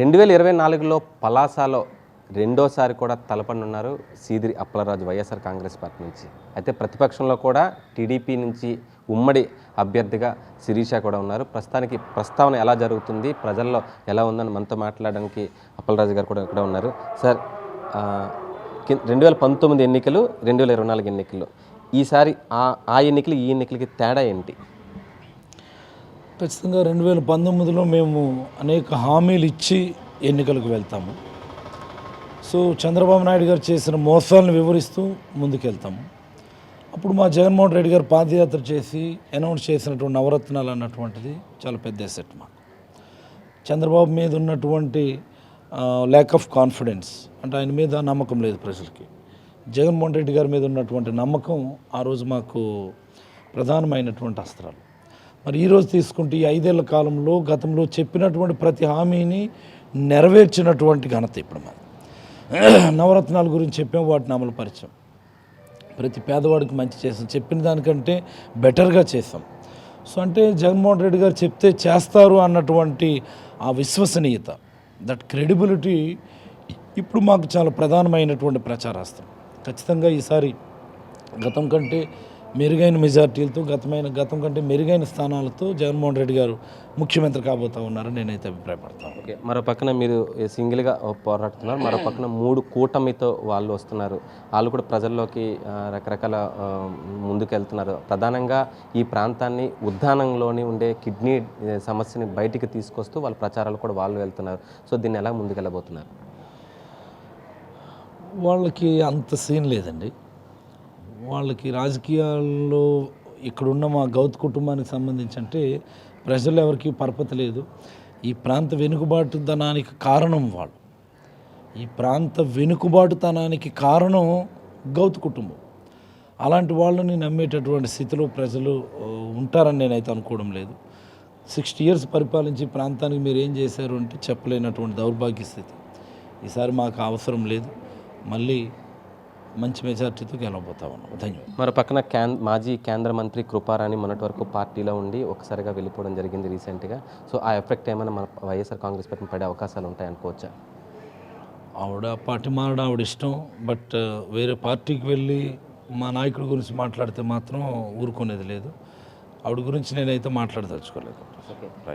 రెండు వేల ఇరవై నాలుగులో పలాసాలో రెండోసారి కూడా తలపనున్నారు సీదిరి అప్పలరాజు వైఎస్ఆర్ కాంగ్రెస్ పార్టీ నుంచి. అయితే ప్రతిపక్షంలో కూడా టీడీపీ నుంచి ఉమ్మడి అభ్యర్థిగా శిరీష కూడా ఉన్నారు. ప్రస్తుతానికి ప్రస్తావన ఎలా జరుగుతుంది? ప్రజల్లో ఎలా ఉందని మనతో మాట్లాడడానికి అప్పలరాజు గారు కూడా ఇక్కడ ఉన్నారు. సార్ రెండు వేల పంతొమ్మిది ఎన్నికలు రెండు వేల ఇరవై నాలుగు ఎన్నికలు. ఈసారి ఆ ఆ ఎన్నికలు ఈ ఎన్నికలకి తేడా ఏంటి? ఖచ్చితంగా రెండు వేల పంతొమ్మిదిలో మేము అనేక హామీలు ఇచ్చి ఎన్నికలకు వెళ్తాము. సో చంద్రబాబు నాయుడు గారు చేసిన మోసాలను వివరిస్తూ ముందుకెళ్తాము. అప్పుడు మా జగన్మోహన్ రెడ్డి గారు పాదయాత్ర చేసి అనౌన్స్ చేసినటువంటి నవరత్నాలు అన్నటువంటిది చాలా పెద్ద ఎసెట్ మాకు. చంద్రబాబు మీద ఉన్నటువంటి ల్యాక్ ఆఫ్ కాన్ఫిడెన్స్ అంటే ఆయన మీద నమ్మకం లేదు ప్రజలకి. జగన్మోహన్ రెడ్డి గారి మీద ఉన్నటువంటి నమ్మకం ఆ రోజు మాకు ప్రధానమైనటువంటి అస్త్రాలు. మరి ఈరోజు తీసుకుంటే ఈ ఐదేళ్ళ కాలంలో గతంలో చెప్పినటువంటి ప్రతి హామీని నెరవేర్చినటువంటి ఘనత ఇప్పుడు మనం నవరత్నాల గురించి చెప్పాం వాటిని అమలు పరిచాం. ప్రతి పేదవాడికి మంచి చేసాం చెప్పిన దానికంటే బెటర్గా చేసాం సో అంటే జగన్మోహన్ రెడ్డి గారు చెప్తే చేస్తారు అన్నటువంటి ఆ విశ్వసనీయత దట్ క్రెడిబిలిటీ ఇప్పుడు మాకు చాలా ప్రధానమైనటువంటి ప్రచారాస్త్రం ఖచ్చితంగా ఈసారి గతం కంటే మెరుగైన మెజార్టీలతో గతమైన గతం కంటే మెరుగైన స్థానాలతో జగన్మోహన్ రెడ్డి గారు ముఖ్యమంత్రి కాబోతా ఉన్నారని నేనైతే అభిప్రాయపడతాను ఓకే మరో పక్కన మీరు సింగిల్గా పోరాడుతున్నారు మరో పక్కన మూడు కూటమితో వాళ్ళు వస్తున్నారు. వాళ్ళు కూడా ప్రజల్లోకి రకరకాల ముందుకెళ్తున్నారు. ప్రధానంగా ఈ ప్రాంతాన్ని ఉద్దానంలోని ఉండే కిడ్నీ సమస్యని బయటికి తీసుకొస్తూ వాళ్ళ ప్రచారాలు కూడా వాళ్ళు వెళ్తున్నారు. సో దీన్ని ఎలా ముందుకెళ్ళబోతున్నారు? వాళ్ళకి అంత సీన్ లేదండి. వాళ్ళకి రాజకీయాల్లో ఇక్కడున్న మా గౌత్ కుటుంబానికి సంబంధించి అంటే ప్రజలు ఎవరికి పరపతి లేదు. ఈ ప్రాంత వెనుకబాటుతనానికి కారణం వాళ్ళు. ఈ ప్రాంత వెనుకబాటుతనానికి కారణం గౌత్ కుటుంబం. అలాంటి వాళ్ళని నమ్మేటటువంటి స్థితిలో ప్రజలు ఉంటారని నేనైతే అనుకోవడం లేదు. సిక్స్టీ ఇయర్స్ పరిపాలించి ప్రాంతానికి మీరు ఏం చేశారు అంటే చెప్పలేనటువంటి దౌర్భాగ్య స్థితి. ఈసారి మాకు అవసరం లేదు. మళ్ళీ మంచి మెజార్టీతో గెలవబోతా ఉన్నాం. ధన్యవాదాలు. మరో పక్కన క్యాన్ మాజీ కేంద్ర మంత్రి కృపారాణి మొన్నటి వరకు పార్టీలో ఉండి ఒకసారిగా వెళ్ళిపోవడం జరిగింది రీసెంట్గా. సో ఆ ఎఫెక్ట్ ఏమైనా మన వైఎస్ఆర్ కాంగ్రెస్ పార్టీ పడే అవకాశాలు ఉంటాయి అనుకోవచ్చా? ఆవిడ పార్టీ మారడం ఆవిడ ఇష్టం బట్ వేరే పార్టీకి వెళ్ళి మా నాయకుడి గురించి మాట్లాడితే మాత్రం ఊరుకునేది లేదు. ఆవిడ గురించి నేనైతే మాట్లాడదలుచుకోలేదు.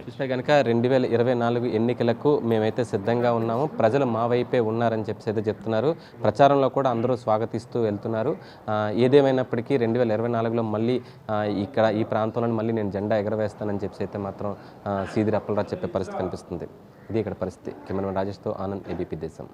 చూస్తే కనుక రెండు వేల ఇరవై నాలుగు ఎన్నికలకు మేమైతే సిద్ధంగా ఉన్నాము. ప్రజలు మా వైపే ఉన్నారని చెప్పేసి అయితే చెప్తున్నారు. ప్రచారంలో కూడా అందరూ స్వాగతిస్తూ వెళ్తున్నారు. ఏదేమైనప్పటికీ రెండు వేల ఇరవై నాలుగులో మళ్ళీ ఇక్కడ ఈ ప్రాంతంలో మళ్ళీ నేను జెండా ఎగరవేస్తానని చెప్పేసి అయితే మాత్రం సీదిరి అప్పలరాజు చెప్పే పరిస్థితి కనిపిస్తుంది. ఇది ఇక్కడ పరిస్థితి. కెమెరామెన్ రాజేష్తో ఆనంద్ ఏబీపీ దేశం.